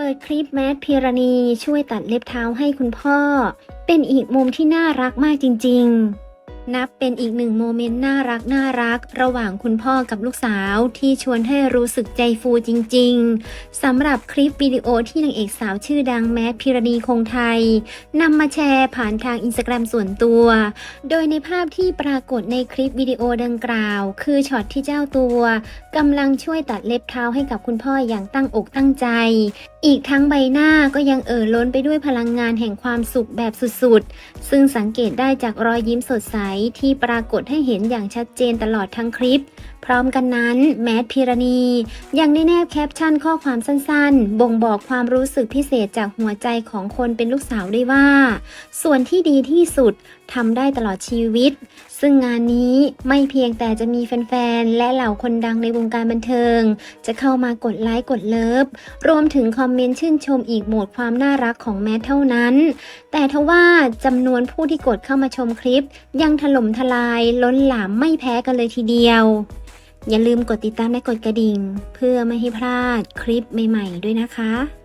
เปิดคลิปแมทพิรณีช่วยตัดเล็บเท้าให้คุณพ่อ เป็นอีกมุมที่น่ารักมากจริง ๆ นับเป็นอีกหนึ่งโมเมนต์น่ารักน่ารัก ระหว่างคุณพ่อกับลูกสาวที่ชวนให้รู้สึกใจฟูจริง ๆสำหรับคลิปวิดีโอที่นางเอกสาวชื่อดังแมทพิรณีคงไทยนำมาแชร์ผ่านทางอินสตาแกรมส่วนตัว โดยในภาพที่ปรากฏในคลิปวิดีโอดังกล่าว คือช็อตที่เจ้าตัวกำลังช่วยตัดเล็บเท้าให้กับคุณพ่ออย่างตั้งอกตั้งใจ อีกทั้งใบหน้าก็ยังเอ่อล้นไปด้วยพลังงานแห่งความสุขแบบสุดๆ ซึ่งสังเกตได้จากรอยยิ้มสดใสที่ปรากฏให้เห็นอย่างชัดเจนตลอดทั้งคลิป พร้อมกันนั้น แมทพิรณียังได้แนบแคปชั่นข้อความสั้นๆ บ่งบอกความรู้สึกพิเศษจากหัวใจของคนเป็นลูกสาวได้ว่า ส่วนที่ดีที่สุดทำได้ตลอดชีวิตซึ่งงานนี้ไม่เพียงแต่จะมีแฟนๆ และเหล่าคนดังในวงการบันเทิง จะเข้ามากดไลค์กดเลิฟ รวมถึงคอมเมนต์ชื่นชมอีกโหมดความน่ารักของแมทเท่านั้น แต่ทว่าจำนวนผู้ที่กดเข้ามาชมคลิป ยังถล่มทลายล้นหลามไม่แพ้กันเลยทีเดียว อย่าลืมกดติดตามและกดกระดิ่ง เพื่อไม่ให้พลาดคลิปใหม่ ๆ ด้วยนะคะ